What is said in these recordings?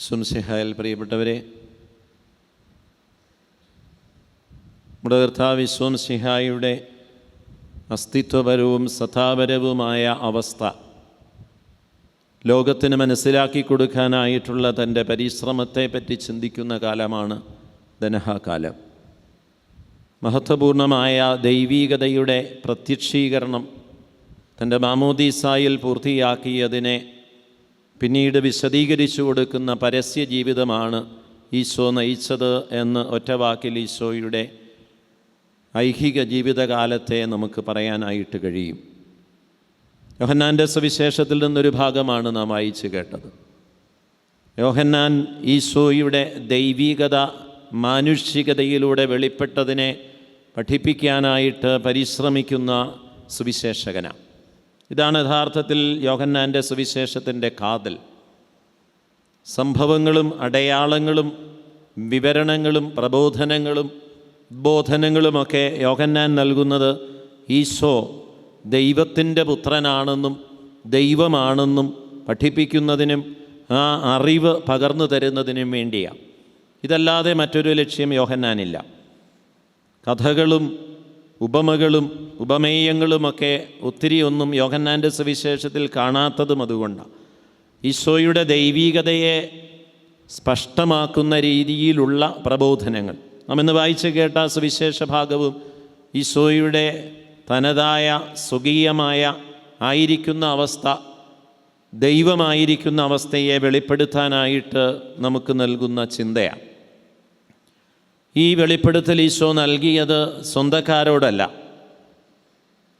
സുംസിഹായൽ പ്രിയപ്പെട്ടവരെ നമ്മുടെ കർത്താവ് വിശ്വംസിഹായുടെ അസ്തിത്വപരവും സഥാപരവുമായ അവസ്ഥ ലോകത്തിന് മനസ്സിലാക്കി കൊടുക്കാനായിട്ടുള്ള തന്റെ പരിശ്രമത്തെ പറ്റി ചിന്തിക്കുന്ന കാലമാണ് ധനഹാകാലം. മഹത്വപൂർണമായ ദൈവീകതയുടെ പ്രത്യക്ഷീകരണം തന്റെ മാമോദീസായിൽ പൂർത്തിയാക്കിയതിനെ പിന്നീട് വിശദീകരിച്ചു കൊടുക്കുന്ന പരസ്യ ജീവിതമാണ് ഈശോ നയിച്ചത് എന്ന് ഒറ്റവാക്കിൽ ഈശോയുടെ ഐഹിക ജീവിതകാലത്തെ നമുക്ക് പറയാനായിട്ട് കഴിയും. യോഹന്നാന്റെ സുവിശേഷത്തിൽ നിന്നൊരു ഭാഗമാണ് നാം വായിച്ചു കേട്ടത്. യോഹന്നാൻ ഈശോയുടെ ദൈവീകത മാനുഷികതയിലൂടെ വെളിപ്പെട്ടതിനെ പഠിപ്പിക്കാനായിട്ട് പരിശ്രമിക്കുന്ന സുവിശേഷകനാണ്. ഇതാണ് യഥാർത്ഥത്തിൽ യോഹന്നാന്റെ സുവിശേഷത്തിന്റെ കാതൽ. സംഭവങ്ങളും അടയാളങ്ങളും വിവരണങ്ങളും പ്രബോധനങ്ങളും ഉദ്ബോധനങ്ങളുമൊക്കെ യോഹന്നാൻ നൽകുന്നത് ഈശോ ദൈവത്തിന്റെ പുത്രനാണെന്നും ദൈവമാണെന്നും പഠിപ്പിക്കുന്നതിനും ആ അറിവ് പകർന്നു തരുന്നതിനും വേണ്ടിയാണ് ഇതല്ലാതെ മറ്റൊരു ലക്ഷ്യം യോഹന്നാനില്ല. കഥകളും ഉപമകളും ഉപമേയങ്ങളുമൊക്കെ ഒത്തിരി ഒന്നും യോഹന്നാന്റെ സുവിശേഷത്തിൽ കാണാത്തതും അതുകൊണ്ടാണ് ഈശോയുടെ ദൈവീകതയെ സ്പഷ്ടമാക്കുന്ന രീതിയിലുള്ള പ്രബോധനങ്ങൾ. നമ്മിന്ന് വായിച്ചു കേട്ട സുവിശേഷ ഭാഗവും ഈശോയുടെ തനതായ സ്വകീയമായ ആയിരിക്കുന്ന അവസ്ഥ ദൈവമായിരിക്കുന്ന അവസ്ഥയെ വെളിപ്പെടുത്താനായിട്ട് നമുക്ക് നൽകുന്ന ചിന്തയാണ് ഈ വെളിപ്പെടുത്തൽ ഈശോ നൽകിയത് സ്വന്തക്കാരോടല്ല.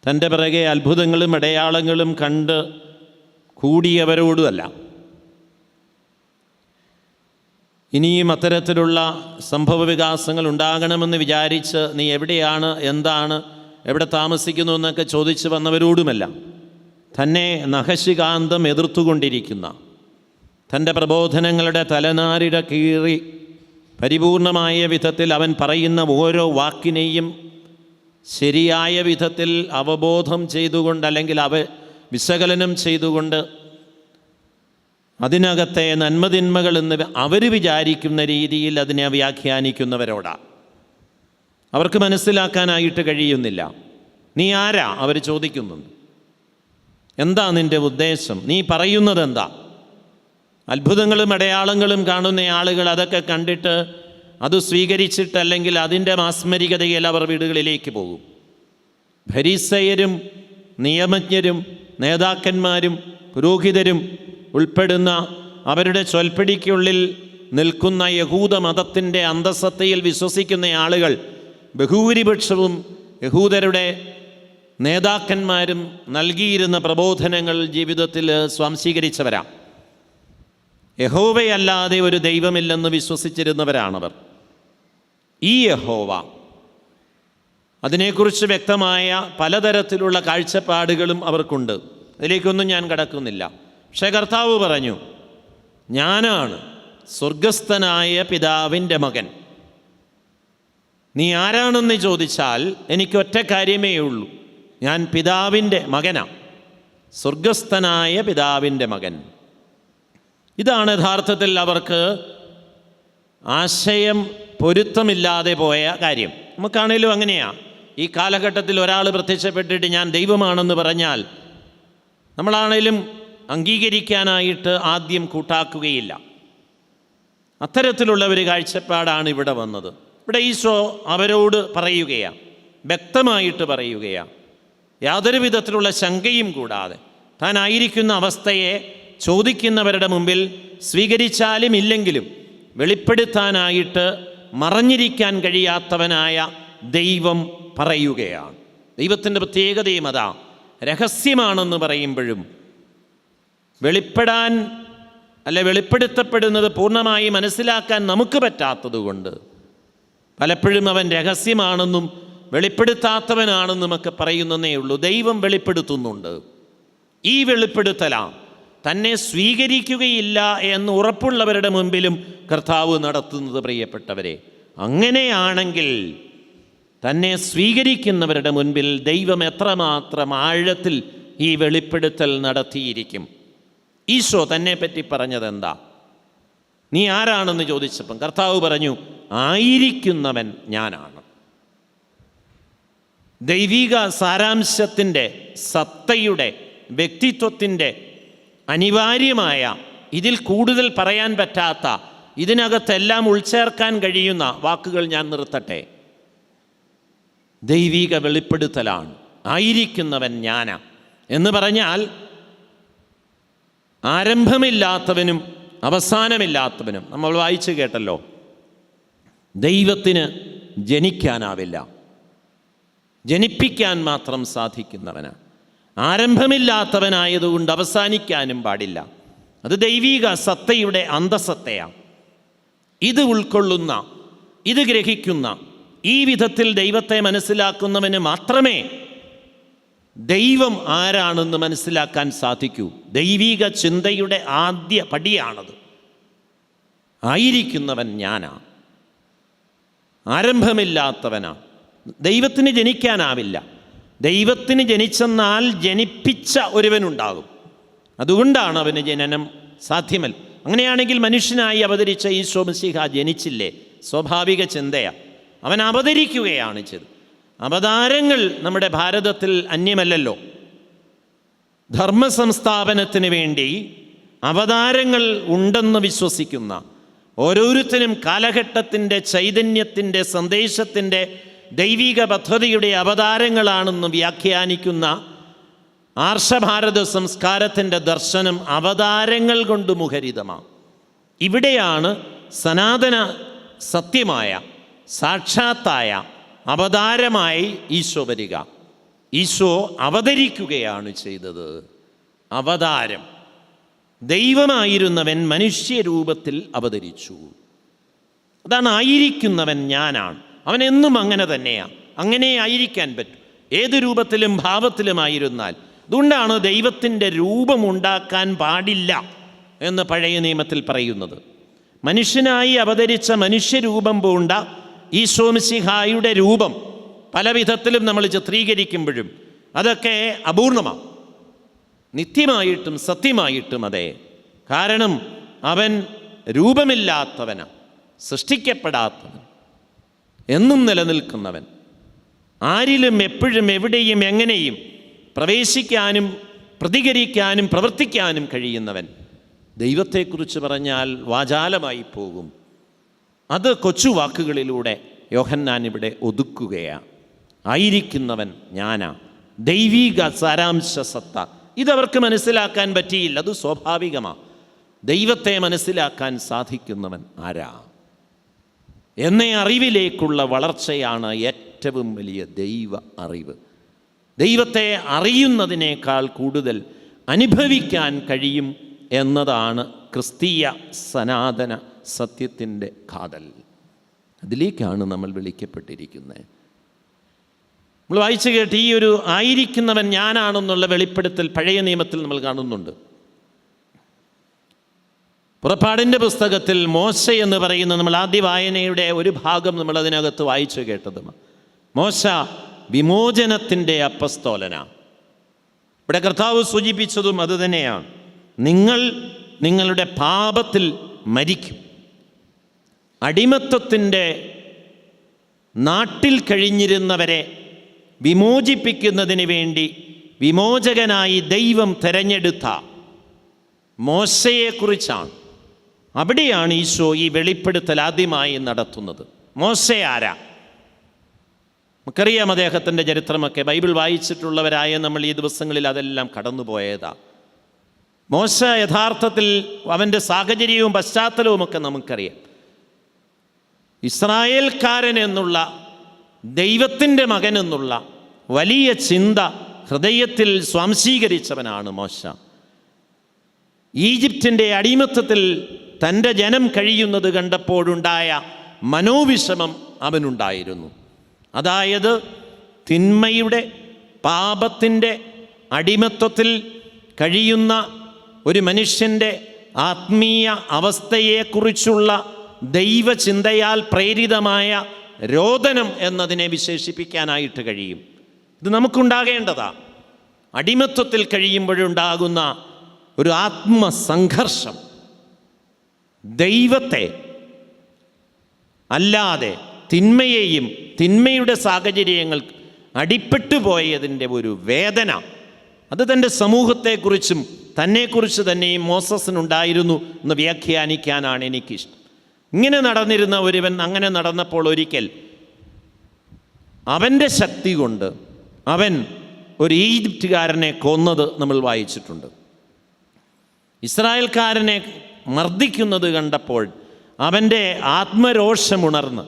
തന്റെ പിറകെ അത്ഭുതങ്ങളും അടയാളങ്ങളും കണ്ട് കൂടിയവരോടുമല്ല. ഇനിയും അത്തരത്തിലുള്ള സംഭവ വികാസങ്ങൾ ഉണ്ടാകണമെന്ന് വിചാരിച്ച് നീ എവിടെയാണ് എന്താണ് എവിടെ താമസിക്കുന്നു എന്നൊക്കെ ചോദിച്ചു വന്നവരോടുമല്ല. തന്നെ നഖശികാന്തം എതിർത്തുകൊണ്ടിരിക്കുന്ന തന്റെ പ്രബോധനങ്ങളുടെ തലനാരിട കീറി പരിപൂർണമായ വിധത്തിൽ അവൻ പറയുന്ന ഓരോ വാക്കിനെയും ശരിയായ വിധത്തിൽ അവബോധം ചെയ്തുകൊണ്ട് അല്ലെങ്കിൽ അവ വിശകലനം ചെയ്തുകൊണ്ട് അതിനകത്തെ നന്മതിന്മകൾ എന്ന് അവർ വിചാരിക്കുന്ന രീതിയിൽ അതിനെ വ്യാഖ്യാനിക്കുന്നവരോടാണ് അവർക്ക് മനസ്സിലാക്കാനായിട്ട് കഴിയുന്നില്ല. നീ ആരാ? അവർ ചോദിക്കുന്നു എന്താ നിന്റെ ഉദ്ദേശം? നീ പറയുന്നത് എന്താ? അത്ഭുതങ്ങളും അടയാളങ്ങളും കാണുന്ന ആളുകൾ അതൊക്കെ കണ്ടിട്ട് അത് സ്വീകരിച്ചിട്ടല്ലെങ്കിൽ അതിന്റെ മാസ്മരികതയിൽ അവർ വീടുകളിലേക്ക് പോകും. ഭരീസയരും നിയമജ്ഞരും നേതാക്കന്മാരും പുരോഹിതരും ഉൾപ്പെടുന്ന അവരുടെ ചൊൽപ്പടിക്കുള്ളിൽ നിൽക്കുന്ന യഹൂദ മതത്തിന്റെ അന്തസ്സത്തയിൽ വിശ്വസിക്കുന്ന ആളുകൾ ബഹുഭൂരിപക്ഷവും യഹൂദരുടെ നേതാക്കന്മാരും നൽകിയിരുന്ന പ്രബോധനങ്ങൾ ജീവിതത്തിൽ സ്വാംശീകരിച്ചവരാണ് യഹോവയല്ലാതെ ഒരു ദൈവമില്ലെന്ന് വിശ്വസിച്ചിരുന്നവരാണവർ. ഈ യഹോവ. അതിനെക്കുറിച്ച് വ്യക്തമായ പലതരത്തിലുള്ള കാഴ്ചപ്പാടുകളും അവർക്കുണ്ട്. അതിലേക്കൊന്നും ഞാൻ കടക്കുന്നില്ല. പക്ഷേ കർത്താവ് പറഞ്ഞു ഞാനാണ് സ്വർഗസ്ഥനായ പിതാവിന്റെ മകൻ. നീ ആരാണെന്ന് ചോദിച്ചാൽ എനിക്ക് ഒറ്റ കാര്യമേ ഉള്ളൂ. ഞാൻ പിതാവിന്റെ മകനാണ് സ്വർഗസ്ഥനായ പിതാവിന്റെ മകൻ. ഇതാണ് യഥാർത്ഥത്തിൽ അവർക്ക് ആശയം പൊരുത്തമില്ലാതെ പോയ കാര്യം. നമുക്കാണേലും അങ്ങനെയാ. ഈ കാലഘട്ടത്തിൽ ഒരാൾ പ്രത്യക്ഷപ്പെട്ടിട്ട് ഞാൻ ദൈവമാണെന്ന് പറഞ്ഞാൽ നമ്മളാണേലും അംഗീകരിക്കാനായിട്ട് ആദ്യം കൂട്ടാക്കുകയില്ല. അത്തരത്തിലുള്ള ഒരു കാഴ്ചപ്പാടാണ് ഇവിടെ വന്നത്. ഇവിടെ ഈശോ അവരോട് പറയുകയാണ് വ്യക്തമായിട്ട് പറയുകയാണ് യാതൊരു വിധത്തിലുള്ള ശങ്കയും കൂടാതെ താനായിരിക്കുന്ന അവസ്ഥയെ ചോദിക്കുന്നവരുടെ മുമ്പിൽ സ്വീകരിച്ചാലും ഇല്ലെങ്കിലും വെളിപ്പെടുത്താനായിട്ട് മറഞ്ഞിരിക്കാൻ കഴിയാത്തവനായ ദൈവം പറയുകയാണ്. ദൈവത്തിന്റെ പ്രത്യേകതയും അതാ. രഹസ്യമാണെന്ന് പറയുമ്പോഴും വെളിപ്പെടാൻ അല്ല വെളിപ്പെടുത്തപ്പെടുന്നത് പൂർണമായി മനസ്സിലാക്കാൻ നമുക്ക് പറ്റാത്തതുകൊണ്ട് പലപ്പോഴും അവൻ രഹസ്യമാണെന്നും വെളിപ്പെടുത്താത്തവനാണെന്നും ഒക്കെ പറയുന്നതേ ഉള്ളൂ. ദൈവം വെളിപ്പെടുത്തുന്നുണ്ട്. ഈ വെളിപ്പെടുത്തലാണ് തന്നെ സ്വീകരിക്കുകയില്ല എന്ന് ഉറപ്പുള്ളവരുടെ മുമ്പിലും കർത്താവ് നടത്തുന്നത് പ്രിയപ്പെട്ടവരെ അങ്ങനെയാണെങ്കിൽ തന്നെ സ്വീകരിക്കുന്നവരുടെ മുൻപിൽ ദൈവം എത്രമാത്രം ആഴത്തിൽ ഈ വെളിപ്പെടുത്തൽ നടത്തിയിരിക്കും? ഈശോ തന്നെ പറ്റി പറഞ്ഞതെന്താ? നീ ആരാണെന്ന് ചോദിച്ചപ്പം കർത്താവ് പറഞ്ഞു ആയിരിക്കുന്നവൻ ഞാനാണ്. ദൈവിക സാരാംശത്തിന്റെ സത്തയുടെ വ്യക്തിത്വത്തിന്റെ അനിവാര്യമായ ഇതിൽ കൂടുതൽ പറയാൻ പറ്റാത്ത ഇതിനകത്തെല്ലാം ഉൾച്ചേർക്കാൻ കഴിയുന്ന വാക്കുകൾ ഞാൻ നിർത്തട്ടെ. ദൈവിക വെളിപ്പെടുത്തലാണ്. ആയിരിക്കുന്നവൻ ഞാന. എന്ന് പറഞ്ഞാൽ ആരംഭമില്ലാത്തവനും അവസാനമില്ലാത്തവനും നമ്മൾ വായിച്ചു കേട്ടല്ലോ ദൈവത്തിന് ജനിക്കാനാവില്ല. ജനിപ്പിക്കാൻ മാത്രം സാധിക്കുന്നവന്. ആരംഭമില്ലാത്തവനായതുകൊണ്ട് അവസാനിക്കാനും പാടില്ല. അത് ദൈവീക സത്തയുടെ അന്തസത്തയാണ്. ഇത് ഉൾക്കൊള്ളുന്ന ഇത് ഗ്രഹിക്കുന്ന ഈ വിധത്തിൽ ദൈവത്തെ മനസ്സിലാക്കുന്നവന് മാത്രമേ ദൈവം ആരാണെന്ന് മനസ്സിലാക്കാൻ സാധിക്കൂ. ദൈവീക ചിന്തയുടെ ആദ്യ പടിയാണത്. ആയിരിക്കുന്നവൻ ഞാനാ. ആരംഭമില്ലാത്തവനാ. ദൈവത്തിന് ജനിക്കാനാവില്ല. ദൈവത്തിന് ജനിച്ചെന്നാൽ ജനിപ്പിച്ച ഒരുവനുണ്ടാകും. അതുകൊണ്ടാണ് അവന് ജനനം സാധ്യമല്ല. അങ്ങനെയാണെങ്കിൽ മനുഷ്യനായി അവതരിച്ച ഈ സോമസിഹ ജനിച്ചില്ലേ? സ്വാഭാവിക ചിന്തയാണ് അവൻ അവതരിക്കുകയാണ് ചെയ്ത് അവതാരങ്ങൾ നമ്മുടെ ഭാരതത്തിൽ അന്യമല്ലല്ലോ. ധർമ്മ സംസ്ഥാപനത്തിന് വേണ്ടി അവതാരങ്ങൾ ഉണ്ടെന്ന് വിശ്വസിക്കുന്ന ഓരോരുത്തരും കാലഘട്ടത്തിന്റെ ചൈതന്യത്തിന്റെ സന്ദേശത്തിന്റെ ദൈവിക പദ്ധതിയുടെ അവതാരങ്ങളാണെന്ന് വ്യാഖ്യാനിക്കുന്ന ആർഷഭാരത സംസ്കാരത്തിന്റെ ദർശനം അവതാരങ്ങൾ കൊണ്ട് മുഖരിതമാണ്. ഇവിടെയാണ് സനാതന സത്യമായ സാക്ഷാത്തായ അവതാരമായി ഈശോ വരിക. ഈശോ അവതരിക്കുകയാണ് ചെയ്തത്. അവതാരം. ദൈവമായിരുന്നവൻ മനുഷ്യരൂപത്തിൽ അവതരിച്ചു. അതാണ് ആയിരിക്കുന്നവൻ ഞാനാണ്. അവൻ എന്നും അങ്ങനെ തന്നെയാണ് അങ്ങനെ ആയിരിക്കാൻ പറ്റും. ഏത് രൂപത്തിലും ഭാവത്തിലുമായിരുന്നാൽ അതുകൊണ്ടാണ് ദൈവത്തിന്റെ രൂപമുണ്ടാക്കാൻ പാടില്ല എന്ന് പഴയ നിയമത്തിൽ പറയുന്നത്. മനുഷ്യനായി അവതരിച്ച മനുഷ്യരൂപം പൂണ്ട ഈശോമിസിഹായുടെ രൂപം പല വിധത്തിലും നമ്മൾ ചിത്രീകരിക്കുമ്പോഴും അതൊക്കെ അപൂർണമാണ് നിത്യമായിട്ടും സത്യമായിട്ടും അതെ. കാരണം അവൻ രൂപമില്ലാത്തവനാണ് സൃഷ്ടിക്കപ്പെടാത്തവൻ. എന്നും നിലനിൽക്കുന്നവൻ. ആരിലും എപ്പോഴും എവിടെയും എങ്ങനെയും പ്രവേശിക്കാനും പ്രതികരിക്കാനും പ്രവർത്തിക്കാനും കഴിയുന്നവൻ. ദൈവത്തെക്കുറിച്ച് പറഞ്ഞാൽ വാചാലമായി പോകും. അത് കൊച്ചു വാക്കുകളിലൂടെ യോഹന്നാൻ ഇവിടെ ഒതുക്കുകയാണ് ആയിരിക്കുന്നവൻ ഞാനാ. ദൈവിക സാരാംശ സത്ത ഇതവർക്ക് മനസ്സിലാക്കാൻ പറ്റിയില്ല. അത് സ്വാഭാവികമാണ് ദൈവത്തെ മനസ്സിലാക്കാൻ സാധിക്കുന്നവൻ ആരാ? എന്ന അറിവിലേക്കുള്ള വളർച്ചയാണ് ഏറ്റവും വലിയ ദൈവ അറിവ്. ദൈവത്തെ അറിയുന്നതിനേക്കാൾ കൂടുതൽ അനുഭവിക്കാൻ കഴിയും എന്നതാണ് ക്രിസ്തീയ സനാതന സത്യത്തിന്റെ കാതൽ. അതിലേക്കാണ് നമ്മൾ വിളിക്കപ്പെട്ടിരിക്കുന്നത്. നമ്മൾ വായിച്ചു കേട്ട് ഈ ഒരു ആയിരിക്കുന്നവൻ ഞാനാണെന്നുള്ള വെളിപ്പെടുത്തൽ പഴയ നിയമത്തിൽ നമ്മൾ കാണുന്നുണ്ട്. പുറപ്പാടിന്റെ പുസ്തകത്തിൽ മോശ എന്ന് പറയുന്ന നമ്മൾ ആദ്യ വായനയുടെ ഒരു ഭാഗം നമ്മൾ അതിനകത്ത് വായിച്ചു കേട്ടതുമാണ് മോശ വിമോചനത്തിന്റെ അപ്പസ്തോലന. ഇവിടെ കർത്താവ് സൂചിപ്പിച്ചതും അതുതന്നെയാണ് നിങ്ങൾ നിങ്ങളുടെ പാപത്തിൽ മരിക്കും. അടിമത്വത്തിന്റെ നാട്ടിൽ കഴിഞ്ഞിരുന്നവരെ വിമോചിപ്പിക്കുന്നതിന് വേണ്ടി വിമോചകനായി ദൈവം തെരഞ്ഞെടുത്ത മോശയെക്കുറിച്ചാണ്. അവിടെയാണ് ഈശോ ഈ വെളിപ്പെടുത്തൽ ആദ്യമായി നടത്തുന്നത്. മോശ ആരാ? നമുക്കറിയാം അദ്ദേഹത്തിന്റെ ചരിത്രമൊക്കെ. ബൈബിൾ വായിച്ചിട്ടുള്ളവരായ നമ്മൾ ഈ ദിവസങ്ങളിൽ അതെല്ലാം കടന്നുപോയതാ. മോശ യഥാർത്ഥത്തിൽ അവന്റെ സാഹചര്യവും പശ്ചാത്തലവും ഒക്കെ നമുക്കറിയാം. ഇസ്രായേൽക്കാരൻ എന്നുള്ള ദൈവത്തിന്റെ മകൻ എന്നുള്ള വലിയ ചിന്ത ഹൃദയത്തിൽ സ്വാംശീകരിച്ചവനാണ് മോശ. ഈജിപ്തിന്റെ അടിമത്തത്തിൽ തന്റെ ജനം കഴിയുന്നത് കണ്ടപ്പോഴുണ്ടായ മനോവിഷമം അവനുണ്ടായിരുന്നു. അതായത് തിന്മയുടെ പാപത്തിന്റെ അടിമത്വത്തിൽ കഴിയുന്ന ഒരു മനുഷ്യന്റെ ആത്മീയ അവസ്ഥയെക്കുറിച്ചുള്ള ദൈവചിന്തയാൽ പ്രേരിതമായ രോദനം എന്നതിനെ വിശേഷിപ്പിക്കാനായിട്ട് കഴിയും. ഇത് നമുക്കുണ്ടാകേണ്ടതാ. അടിമത്വത്തിൽ കഴിയുമ്പോഴുണ്ടാകുന്ന ഒരു ആത്മസംഘർഷം. ദൈവത്തെ അല്ലാതെ തിന്മയെയും തിന്മയുടെ സാഹചര്യങ്ങൾ അടിപ്പെട്ടു പോയതിന്റെ ഒരു വേദന. അത് തന്റെ സമൂഹത്തെക്കുറിച്ചും തന്നെക്കുറിച്ച് തന്നെയും മോസസിനുണ്ടായിരുന്നു എന്ന് വ്യാഖ്യാനിക്കാനാണ് എനിക്കിഷ്ടം. ഇങ്ങനെ നടന്നിരുന്ന ഒരുവൻ അങ്ങനെ നടന്നപ്പോൾ ഒരിക്കൽ അവന്റെ ശക്തി കൊണ്ട് അവൻ ഒരു ഈജിപ്തുകാരനെ കൊന്നത് നമ്മൾ വായിച്ചിട്ടുണ്ട്. ഇസ്രായേൽക്കാരനെ മർദ്ദിക്കുന്നത് കണ്ടപ്പോൾ അവന്റെ ആത്മരോഷമുണർന്ന്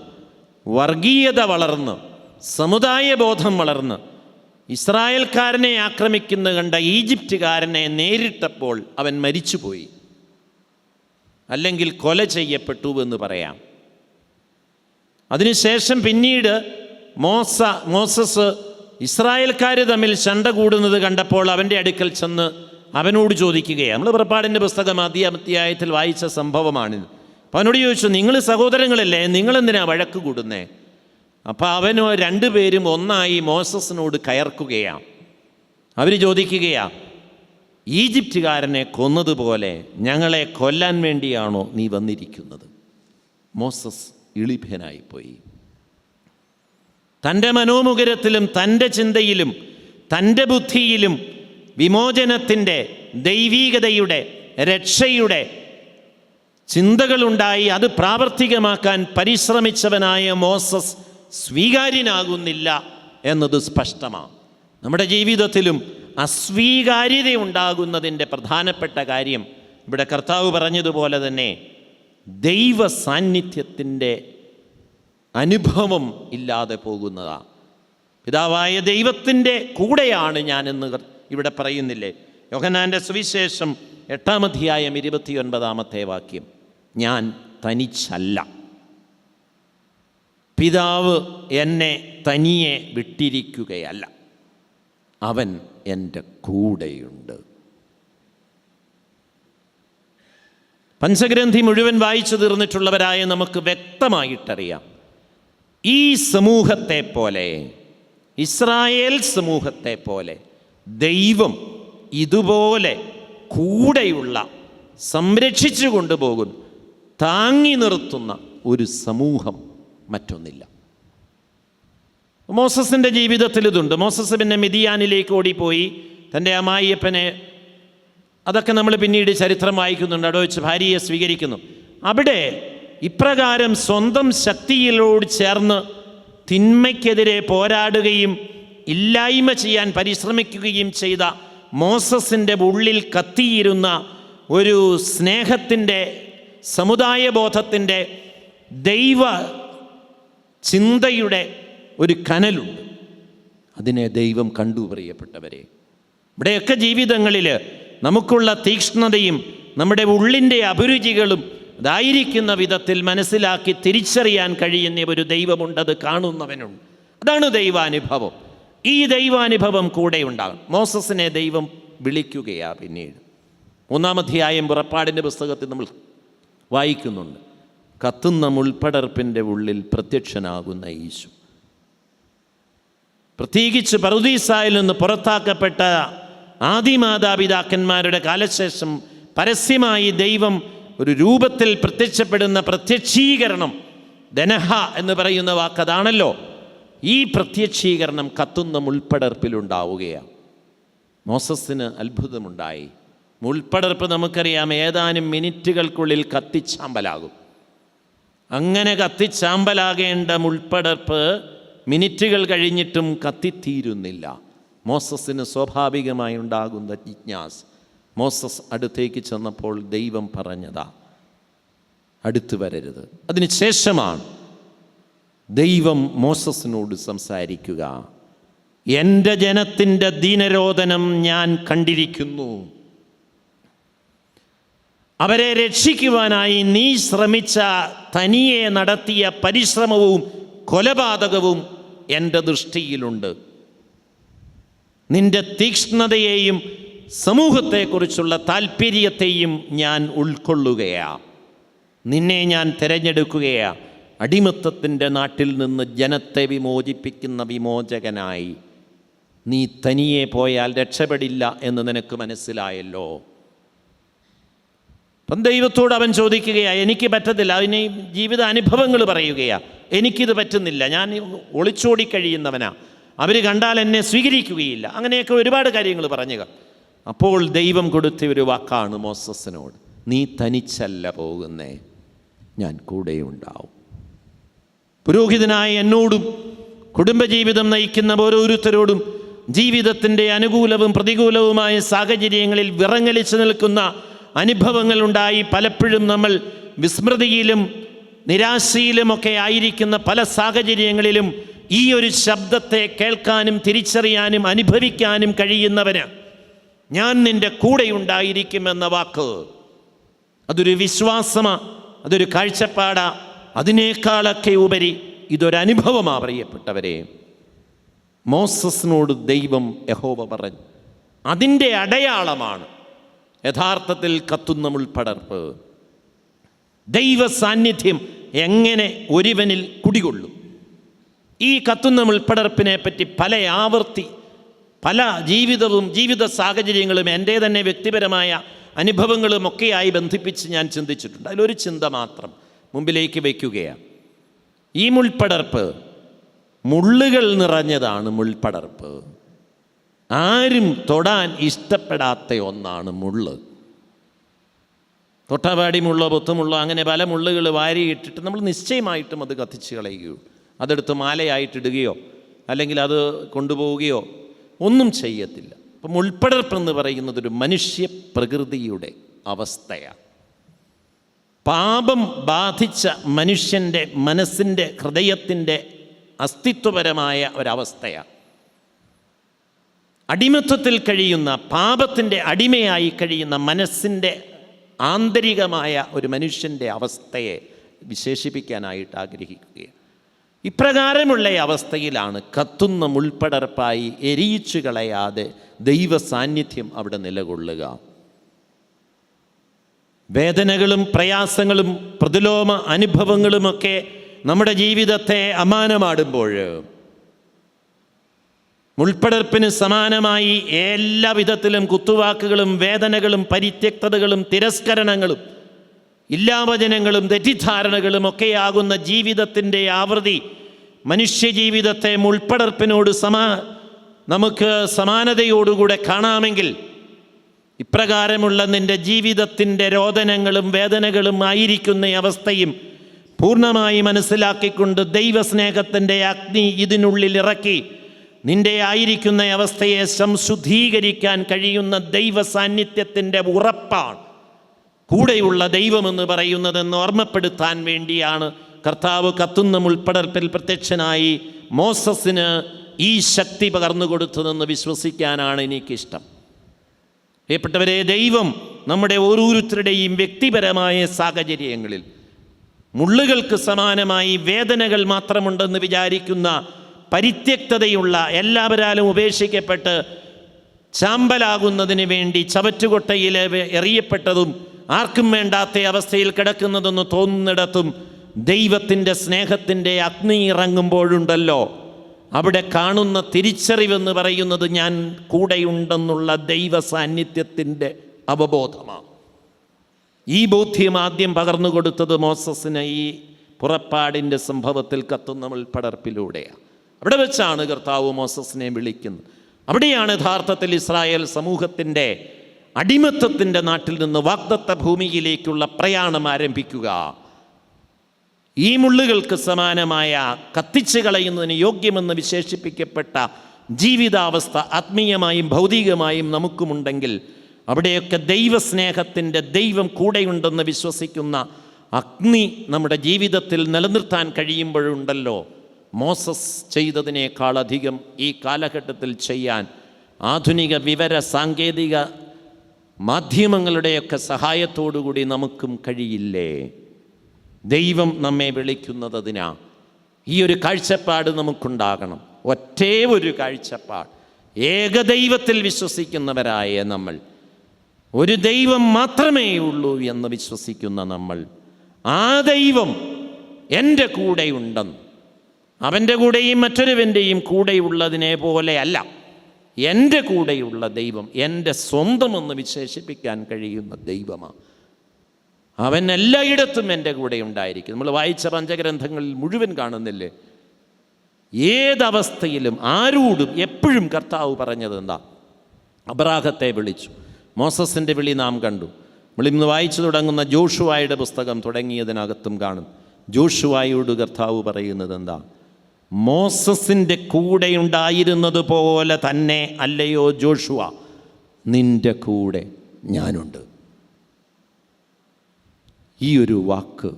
വർഗീയത വളർന്ന് സമുദായബോധം വളർന്ന് ഇസ്രായേൽക്കാരനെ ആക്രമിക്കുന്ന കണ്ട ഈജിപ്തുകാരനെ നേരിട്ടപ്പോൾ അവൻ മരിച്ചുപോയി. അല്ലെങ്കിൽ കൊല ചെയ്യപ്പെട്ടു എന്ന് പറയാം. അതിനുശേഷം പിന്നീട് മോസ മോസസ് ഇസ്രായേൽക്കാർ തമ്മിൽ ചണ്ട കൂടുന്നത് കണ്ടപ്പോൾ അവന്റെ അടുക്കൽ ചെന്ന് അവനോട് ചോദിക്കുകയാണ്. നമ്മൾ പുറപ്പാടിന്റെ പുസ്തകം ആദ്യ അധ്യായത്തിൽ വായിച്ച സംഭവമാണിത് അപ്പോൾ അവനോട് ചോദിച്ചു നിങ്ങൾ സഹോദരങ്ങളല്ലേ? നിങ്ങളെന്തിനാ വഴക്ക് കൂടുന്നേ? അപ്പോൾ അവനോ രണ്ടുപേരും ഒന്നായി മോസസിനോട് കയർക്കുകയാണ്. അവർ ചോദിക്കുകയാണ് ഈജിപ്റ്റുകാരനെ കൊന്നതുപോലെ ഞങ്ങളെ കൊല്ലാൻ വേണ്ടിയാണോ നീ വന്നിരിക്കുന്നത്? മോസസ് ഇളിഭ്യനായിപ്പോയി തന്റെ മനോമുഖരത്തിലും തന്റെ ചിന്തയിലും തന്റെ ബുദ്ധിയിലും വിമോചനത്തിന്റെ ദൈവീകതയുടെ രക്ഷയുടെ ചിന്തകളുണ്ടായി അത് പ്രാവർത്തികമാക്കാൻ പരിശ്രമിച്ചവനായ മോസസ് സ്വീകാര്യനാകുന്നില്ല എന്നത് സ്പഷ്ടമാണ്. നമ്മുടെ ജീവിതത്തിലും അസ്വീകാര്യത ഉണ്ടാകുന്നതിന്റെ പ്രധാനപ്പെട്ട കാര്യം ഇവിടെ കർത്താവ് പറഞ്ഞതുപോലെ തന്നെ ദൈവ സാന്നിധ്യത്തിന്റെ അനുഭവം ഇല്ലാതെ പോകുന്നതാണ് പിതാവായ ദൈവത്തിന്റെ കൂടെയാണ് ഞാനെന്ന് ഇവിടെ പറയുന്നില്ലേ? യോഹനാന്റെ സുവിശേഷം എട്ടാമധ്യായം ഇരുപത്തിയൊൻപതാമത്തെ വാക്യം. ഞാൻ തനിച്ചല്ല. പിതാവ് എന്നെ തനിയെ വിട്ടിരിക്കുകയല്ല. അവൻ എന്റെ കൂടെയുണ്ട്. പഞ്ചഗ്രന്ഥി മുഴുവൻ വായിച്ചു തീർന്നിട്ടുള്ളവരായ നമുക്ക് വ്യക്തമായിട്ടറിയാം. ഈ സമൂഹത്തെ പോലെ ഇസ്രായേൽ സമൂഹത്തെ പോലെ ദൈവം ഇതുപോലെ കൂടെയുള്ള സംരക്ഷിച്ചു കൊണ്ടുപോകുന്നു താങ്ങി നിർത്തുന്ന ഒരു സമൂഹം മറ്റൊന്നില്ല. മോസസിന്റെ ജീവിതത്തിൽ ഇതുണ്ട്. മോസസ് പിന്നെ മിതിയാനിലേക്ക് ഓടിപ്പോയി. തന്റെ അമ്മായിയപ്പനെ അതൊക്കെ നമ്മൾ പിന്നീട് ചരിത്രം വായിക്കുന്നുണ്ട്. അവിടെ വെച്ച് ഭാര്യയെ സ്വീകരിക്കുന്നു. അവിടെ ഇപ്രകാരം സ്വന്തം ശക്തിയിലോട് ചേർന്ന് തിന്മയ്ക്കെതിരെ പോരാടുകയും ഇല്ലായ്മ ചെയ്യാൻ പരിശ്രമിക്കുകയും ചെയ്ത മോസസിന്റെ ഉള്ളിൽ കത്തിയിരുന്ന ഒരു സ്നേഹത്തിന്റെ സമുദായബോധത്തിന്റെ ദൈവ ചിന്തയുടെ ഒരു കനലുണ്ട്. അതിനെ ദൈവം കണ്ടു പ്രിയപ്പെട്ടവരെ. ഇവിടെയൊക്കെ ജീവിതങ്ങളിൽ നമുക്കുള്ള തീക്ഷ്ണതയും നമ്മുടെ ഉള്ളിന്റെ അഭിരുചികളും അതായിരിക്കുന്ന വിധത്തിൽ മനസ്സിലാക്കി തിരിച്ചറിയാൻ കഴിയുന്ന ഒരു ദൈവമുണ്ടത് കാണുന്നവനുണ്ട്. അതാണ് ദൈവാനുഭവം. ഈ ദൈവാനുഭവം കൂടെ ഉണ്ടാകും. മോസസിനെ ദൈവം വിളിക്കുകയാണ് പിന്നീട്. മൂന്നാമധ്യായം പുറപ്പാടിന്റെ പുസ്തകത്തിൽ നമ്മൾ വായിക്കുന്നുണ്ട്. കത്തുന്ന മുൾപ്പടർപ്പിന്റെ ഉള്ളിൽ പ്രത്യക്ഷനാകുന്ന യേശു. പ്രത്യേകിച്ച് പറുദീസായിൽ നിന്ന് പുറത്താക്കപ്പെട്ട ആദിമാതാപിതാക്കന്മാരുടെ കാലശേഷം പരസ്യമായി ദൈവം ഒരു രൂപത്തിൽ പ്രത്യക്ഷപ്പെടുന്ന പ്രത്യക്ഷീകരണം ധനഹ എന്ന് പറയുന്ന വാക്ക് അതാണല്ലോ ഈ പ്രത്യക്ഷീകരണം കത്തുന്ന മുൾപ്പടർപ്പിലുണ്ടാവുകയാണ് മോസസിന് അത്ഭുതമുണ്ടായി. മുൾപ്പടർപ്പ് നമുക്കറിയാം ഏതാനും മിനിറ്റുകൾക്കുള്ളിൽ കത്തിച്ചാമ്പലാകും. അങ്ങനെ കത്തിച്ചാമ്പലാകേണ്ട മുൾപ്പടർപ്പ് മിനിറ്റുകൾ കഴിഞ്ഞിട്ടും കത്തിത്തീരുന്നില്ല. മോസസിന് സ്വാഭാവികമായി ഉണ്ടാകുന്ന ജിജ്ഞാസ്. മോസസ് അടുത്തേക്ക് ചെന്നപ്പോൾ ദൈവം പറഞ്ഞതാ അടുത്തു വരരുത്. അതിന് ശേഷമാണ് ദൈവം മോസസിനോട് സംസാരിക്കുക. എന്റെ ജനത്തിന്റെ ദീനരോധനം ഞാൻ കണ്ടിരിക്കുന്നു. അവരെ രക്ഷിക്കുവാനായി നീ ശ്രമിച്ച തനിയെ നടത്തിയ പരിശ്രമവും കൊലപാതകവും എന്റെ ദൃഷ്ടിയിലുണ്ട്. നിന്റെ തീക്ഷ്ണതയെയും സമൂഹത്തെക്കുറിച്ചുള്ള താല്പര്യത്തെയും ഞാൻ ഉൾക്കൊള്ളുകയാണ് നിന്നെ ഞാൻ തിരഞ്ഞെടുക്കുകയാ. അടിമത്തത്തിന്റെ നാട്ടിൽ നിന്ന് ജനത്തെ വിമോചിപ്പിക്കുന്ന വിമോചകനായി. നീ തനിയെ പോയാൽ രക്ഷപ്പെടില്ല എന്ന് നിനക്ക് മനസ്സിലായല്ലോ. അപ്പം ദൈവത്തോട് അവൻ ചോദിക്കുകയാണ് എനിക്ക് പറ്റത്തില്ല അതിന് ജീവിത അനുഭവങ്ങൾ പറയുകയാണ് എനിക്കിത് പറ്റുന്നില്ല ഞാൻ ഒളിച്ചോടി കഴിയുന്നവനാ അവർ കണ്ടാൽ എന്നെ സ്വീകരിക്കുകയില്ല. അങ്ങനെയൊക്കെ ഒരുപാട് കാര്യങ്ങൾ പറഞ്ഞുക. അപ്പോൾ ദൈവം കൊടുത്ത ഒരു വാക്കാണ് മോസസിനോട് നീ തനിച്ചല്ല പോകുന്നേ ഞാൻ കൂടെയുണ്ടാവും. പുരോഹിതനായ എന്നോടും കുടുംബജീവിതം നയിക്കുന്ന ഓരോരുത്തരോടും ജീവിതത്തിന്റെ അനുകൂലവും പ്രതികൂലവുമായ സാഹചര്യങ്ങളിൽ വിറങ്ങലിച്ചു നിൽക്കുന്ന അനുഭവങ്ങളുണ്ടായി പലപ്പോഴും നമ്മൾ വിസ്മൃതിയിലും നിരാശയിലുമൊക്കെ ആയിരിക്കുന്ന പല സാഹചര്യങ്ങളിലും ഈ ഒരു ശബ്ദത്തെ കേൾക്കാനും തിരിച്ചറിയാനും അനുഭവിക്കാനും കഴിയുന്നവന് ഞാൻ നിന്റെ കൂടെയുണ്ടായിരിക്കുമെന്ന വാക്ക്. അതൊരു വിശ്വാസമാണ് അതൊരു കാഴ്ചപ്പാടാ. അതിനേക്കാളൊക്കെ ഉപരി ഇതൊരനുഭവമാ പ്രിയപ്പെട്ടവരെ. മോസസിനോട് ദൈവം യഹോവ പറഞ്ഞു അതിന്റെ അടയാളമാണ് യഥാർത്ഥത്തിൽ കത്തുന്ന മുൾപ്പടർപ്പ്. ദൈവ സാന്നിധ്യം എങ്ങനെ ഒരുവനിൽ കുടികൊള്ളും? ഈ കത്തുന്ന മുൾപ്പടർപ്പിനെ പറ്റി പല ആവർത്തി പല ജീവിതവും ജീവിത സാഹചര്യങ്ങളും എന്റെ തന്നെ വ്യക്തിപരമായ അനുഭവങ്ങളും ഒക്കെയായി ബന്ധിപ്പിച്ച് ഞാൻ ചിന്തിച്ചിട്ടുണ്ട്. അതിലൊരു ചിന്ത മാത്രം. മുമ്പിലേക്ക് വയ്ക്കുകയാണ്. ഈ മുൾപ്പടർപ്പ് മുള്ളുകൾ നിറഞ്ഞതാണ് മുൾപ്പടർപ്പ്. ആരും തൊടാൻ ഇഷ്ടപ്പെടാത്ത ഒന്നാണ് മുള്ള്. തൊട്ടപാടി മുള്ള പൊത്തുമുള്ള അങ്ങനെ പല മുള്ളുകൾ വാരിയിട്ടിട്ട് നമ്മൾ നിശ്ചയമായിട്ടും അത് കത്തിച്ച് കളയുകയോ അതെടുത്ത് മാലയായിട്ടിടുകയോ അല്ലെങ്കിൽ അത് കൊണ്ടുപോവുകയോ ഒന്നും ചെയ്യത്തില്ല. അപ്പം മുൾപ്പടർപ്പ് എന്ന് പറയുന്നത് ഒരു മനുഷ്യ പ്രകൃതിയുടെ അവസ്ഥയാണ്. പാപം ബാധിച്ച മനുഷ്യന്റെ മനസ്സിന്റെ ഹൃദയത്തിന്റെ അസ്തിത്വപരമായ ഒരവസ്ഥയാണ്. അടിമത്വത്തിൽ കഴിയുന്ന പാപത്തിന്റെ അടിമയായി കഴിയുന്ന മനസ്സിന്റെ ആന്തരികമായ ഒരു മനുഷ്യന്റെ അവസ്ഥയെ വിശേഷിപ്പിക്കാനായിട്ട് ആഗ്രഹിക്കുകയാണ്. ഇപ്രകാരമുള്ള അവസ്ഥയിലാണ് കത്തുന്ന മുൾപ്പടർപ്പായി എരിയിച്ചു കളയാതെ ദൈവ സാന്നിധ്യം അവിടെ നിലകൊള്ളുക. വേദനകളും പ്രയാസങ്ങളും പ്രതിലോമ അനുഭവങ്ങളുമൊക്കെ നമ്മുടെ ജീവിതത്തെ അമാനമാടുമ്പോൾ മുൾപ്പടർപ്പിന് സമാനമായി എല്ലാ വിധത്തിലും കുത്തുവാക്കുകളും വേദനകളും പരിത്യക്തതകളും തിരസ്കരണങ്ങളും ഇല്ലാവചനങ്ങളും തെറ്റിദ്ധാരണകളും ഒക്കെയാകുന്ന ജീവിതത്തിന്റെ ആവൃത്തി മനുഷ്യജീവിതത്തെ മുൾപ്പടർപ്പിനോട് സമാ നമുക്ക് സമാനതയോടുകൂടെ കാണാമെങ്കിൽ ഇപ്രകാരമുള്ള നിന്റെ ജീവിതത്തിന്റെ രോദനങ്ങളും വേദനകളും ആയിരിക്കുന്ന അവസ്ഥയും പൂർണമായി മനസ്സിലാക്കിക്കൊണ്ട് ദൈവസ്നേഹത്തിന്റെ അഗ്നി ഇതിനുള്ളിൽ ഇറക്കി നിന്റെ ആയിരിക്കുന്ന അവസ്ഥയെ സംശുദ്ധീകരിക്കാൻ കഴിയുന്ന ദൈവ സാന്നിധ്യത്തിന്റെ ഉറപ്പാണ്. കൂടെയുള്ള ദൈവമെന്ന് പറയുന്നതെന്ന് ഓർമ്മപ്പെടുത്താൻ വേണ്ടിയാണ് കർത്താവ് കത്തുന്ന മുൾപ്പടർപ്പിൽ പ്രത്യക്ഷനായി മോസസിന് ഈ ശക്തി പകർന്നു കൊടുത്തതെന്ന് വിശ്വസിക്കാനാണ് എനിക്കിഷ്ടം. പ്രിയപ്പെട്ടവരെ ദൈവം നമ്മുടെ ഓരോരുത്തരുടെയും വ്യക്തിപരമായ സാഹചര്യങ്ങളിൽ മുള്ളുകൾക്ക് സമാനമായി വേദനകൾ മാത്രമുണ്ടെന്ന് വിചാരിക്കുന്ന പരിത്യക്തതയുള്ള എല്ലാവരാലും ഉപേക്ഷിക്കപ്പെട്ട് ചാമ്പലാകുന്നതിന് വേണ്ടി ചവറ്റുകൊട്ടയിൽ എറിയപ്പെട്ടതും ആർക്കും വേണ്ടാത്ത അവസ്ഥയിൽ കിടക്കുന്നതെന്ന് തോന്നുന്നിടത്തും ദൈവത്തിന്റെ സ്നേഹത്തിന്റെ അഗ്നി ഇറങ്ങുമ്പോഴുണ്ടല്ലോ. അവിടെ കാണുന്ന തിരിച്ചറിവെന്ന് പറയുന്നത് ഞാൻ കൂടെയുണ്ടെന്നുള്ള ദൈവ സാന്നിധ്യത്തിന്റെ അവബോധമാണ്. ഈ ബോധ്യം ആദ്യം പകർന്നു കൊടുത്തത് മോസസിന് ഈ പുറപ്പാടിന്റെ സംഭവത്തിൽ കത്തുന്ന ഉൾപ്പടർപ്പിലൂടെയാണ് അവിടെ വെച്ചാണ് കർത്താവ് മോസസിനെ വിളിക്കുന്നത്. അവിടെയാണ് യഥാർത്ഥത്തിൽ ഇസ്രായേൽ സമൂഹത്തിന്റെ അടിമത്തത്തിന്റെ നാട്ടിൽ നിന്ന് വാഗ്ദത്ത ഭൂമിയിലേക്കുള്ള പ്രയാണം ആരംഭിക്കുക. ഈ മുള്ളുകൾക്ക് സമാനമായ കത്തിച്ചു കളയുന്നതിന് യോഗ്യമെന്ന് വിശേഷിപ്പിക്കപ്പെട്ട ജീവിതാവസ്ഥ ആത്മീയമായും ഭൗതികമായും നമുക്കുമുണ്ടെങ്കിൽ അവിടെയൊക്കെ ദൈവസ്നേഹത്തിന്റെ ദൈവം കൂടെയുണ്ടെന്ന് വിശ്വസിക്കുന്ന അഗ്നി നമ്മുടെ ജീവിതത്തിൽ നിലനിർത്താൻ കഴിയുമ്പോഴുണ്ടല്ലോ. മോസസ് ചെയ്തതിനേക്കാളധികം ഈ കാലഘട്ടത്തിൽ ചെയ്യാൻ ആധുനിക വിവര സാങ്കേതിക മാധ്യമങ്ങളുടെയൊക്കെ സഹായത്തോടുകൂടി നമുക്കും കഴിയില്ലേ? ദൈവം നമ്മെ വിളിക്കുന്നത് അതിനാ ഈ ഒരു കാഴ്ചപ്പാട് നമുക്കുണ്ടാകണം. ഒറ്റേ ഒരു കാഴ്ചപ്പാട്. ഏകദൈവത്തിൽ വിശ്വസിക്കുന്നവരായ നമ്മൾ. ഒരു ദൈവം മാത്രമേ ഉള്ളൂ എന്ന് വിശ്വസിക്കുന്ന നമ്മൾ. ആ ദൈവം എന്റെ കൂടെയുണ്ടെന്ന് അവന്റെ കൂടെയും മറ്റൊരുവന്റെയും കൂടെയുള്ളതിനെ പോലെയല്ല എന്റെ കൂടെയുള്ള ദൈവം എന്റെ സ്വന്തമെന്ന് വിശേഷിപ്പിക്കാൻ കഴിയുന്ന ദൈവമാണ്. അവൻ എല്ലായിടത്തും എന്റെ കൂടെ ഉണ്ടായിരിക്കും. നമ്മൾ വായിച്ച പഞ്ചഗ്രന്ഥങ്ങളിൽ മുഴുവൻ കാണുന്നില്ലേ? ഏതവസ്ഥയിലും ആരോടും എപ്പോഴും കർത്താവ് പറഞ്ഞത് എന്താ? അബ്രാഹത്തെ വിളിച്ചു. മോസസിന്റെ വിളി നാം കണ്ടു. നമ്മൾ ഇന്ന് വായിച്ചു തുടങ്ങുന്ന ജോഷുവായുടെ പുസ്തകം തുടങ്ങിയതിനകത്തും കാണും. ജോഷുവായോട് കർത്താവ് പറയുന്നത് എന്താ? മോസസിന്റെ കൂടെ ഉണ്ടായിരുന്നത് പോലെ തന്നെ അല്ലയോ ജോഷുവ? നിന്റെ കൂടെ ഞാനുണ്ട്. ഈ ഒരു വാക്ക്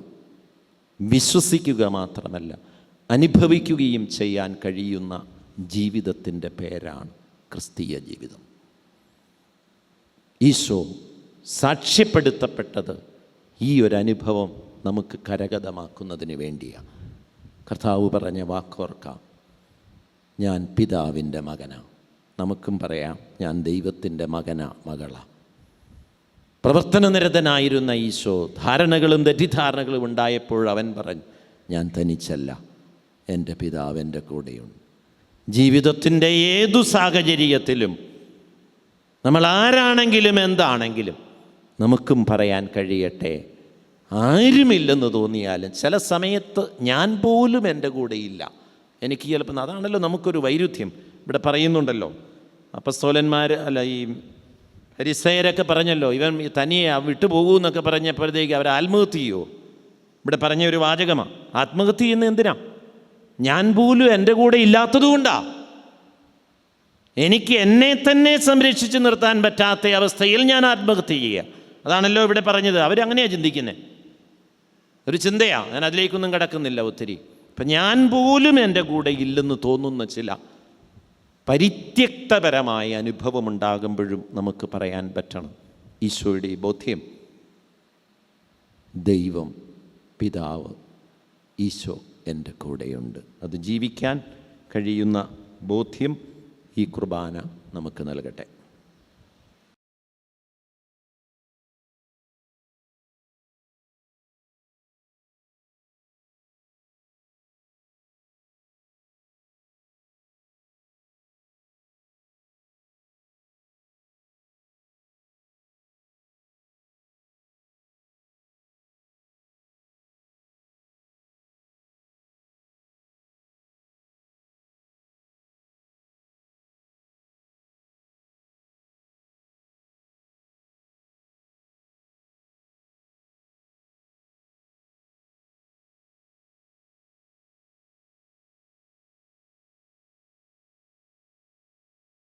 വിശ്വസിക്കുക മാത്രമല്ല അനുഭവിക്കുകയും ചെയ്യാൻ കഴിയുന്ന ജീവിതത്തിന്റെ പേരാണ് ക്രിസ്തീയ ജീവിതം. ഈശോ സാക്ഷ്യപ്പെടുത്തപ്പെട്ടത് ഈ ഒരു അനുഭവം നമുക്ക് കരഗതമാക്കുന്നതിന് വേണ്ടിയാണ്. കർത്താവ് പറഞ്ഞ വാക്കോർക്കാം ഞാൻ പിതാവിന്റെ മകനാണ് നമുക്കും പറയാം ഞാൻ ദൈവത്തിന്റെ മകനാ മകളാ. പ്രവർത്തനനിരതനായിരുന്ന ഈശോ ധാരണകളും തെറ്റിദ്ധാരണകളും ഉണ്ടായപ്പോൾ അവൻ പറഞ്ഞു ഞാൻ തനിച്ചല്ല എന്റെ പിതാവ് എന്റെ കൂടെയുണ്ട്. ജീവിതത്തിന്റെ ഏതു സാഹചര്യത്തിലും നമ്മൾ ആരാണെങ്കിലും എന്താണെങ്കിലും നമുക്കും പറയാൻ കഴിയട്ടെ. ആരുമില്ലെന്ന് തോന്നിയാലും ചില സമയത്ത് ഞാൻ പോലും എന്റെ കൂടെയില്ല. എനിക്ക് ചിലപ്പോൾ അതാണല്ലോ നമുക്കൊരു വൈരുദ്ധ്യം. ഇവിടെ പറയുന്നുണ്ടല്ലോ അപ്പസ്തോലന്മാർ അല്ല ഈ ഹരിസയരൊക്കെ പറഞ്ഞല്ലോ ഇവൻ തനിയെ വിട്ടുപോകൂ എന്നൊക്കെ പറഞ്ഞപ്പോഴത്തേക്ക് അവർ ആത്മഹത്യ ചെയ്യുമോ ഇവിടെ പറഞ്ഞ ഒരു വാചകമാണ് ആത്മഹത്യ ചെയ്യുന്ന എന്തിനാ? ഞാൻ പോലും എന്റെ കൂടെ ഇല്ലാത്തതുകൊണ്ടാ എനിക്ക് എന്നെ തന്നെ സംരക്ഷിച്ച് നിർത്താൻ പറ്റാത്ത അവസ്ഥയിൽ ഞാൻ ആത്മഹത്യ ചെയ്യുക. അതാണല്ലോ ഇവിടെ പറഞ്ഞത്. അവരങ്ങനെയാണ് ചിന്തിക്കുന്നത് ഒരു ചിന്തയാണ് ഞാൻ അതിലേക്കൊന്നും കിടക്കുന്നില്ല ഒത്തിരി. അപ്പം ഞാൻ പോലും എന്റെ കൂടെ ഇല്ലെന്ന് തോന്നുന്ന ചില പരിത്യക്തപരമായ അനുഭവമുണ്ടാകുമ്പോഴും നമുക്ക് പറയാൻ പറ്റണം. ഈശോയുടെ ബോധ്യം. ദൈവം പിതാവ് ഈശോ എന്റെ കൂടെയുണ്ട്. അത് ജീവിക്കാൻ കഴിയുന്ന ബോധ്യം ഈ കുർബാന നമുക്ക് നൽകട്ടെ.